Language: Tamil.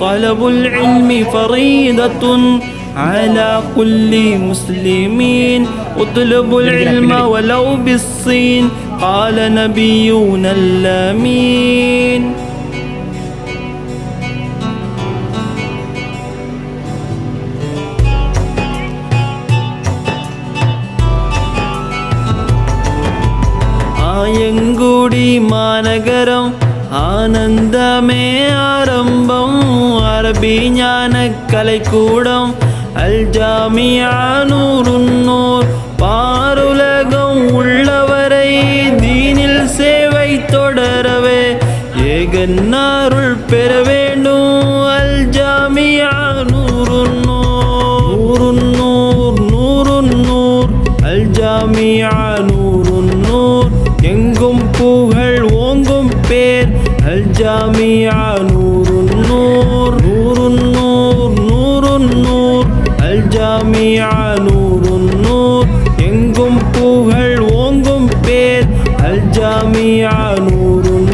طلب العلم فريضة على كل مسلمين اطلبوا العلم ولو بالصين قال نبينا الأمين. ஆயங்குடி மாநகரம் ஆனந்தமே ஆரம்பம். அரபி ஞான கலைக்கூடம் அல் ஜாமியா நூறுன்னூர் பாருலகம் உள்ளவரை தீனில் சேவை தொடரவே ஏகன்னாருள் பெற வேண்டும். அல் ஜாமியா நூறுன்னூர் நூறுன்னூர் நூறுன்னூர் அல் ஜாமியா நூறுன்னூர் பேர் அல் ஜாமியா நூறுன்னூர் நூறுன்னூர் நூறுன்னூர் அல் ஜாமியா நூறுன்னூர் எங்கும் புகழ் ஓங்கும் பேர். அல் ஜாமியா நூறு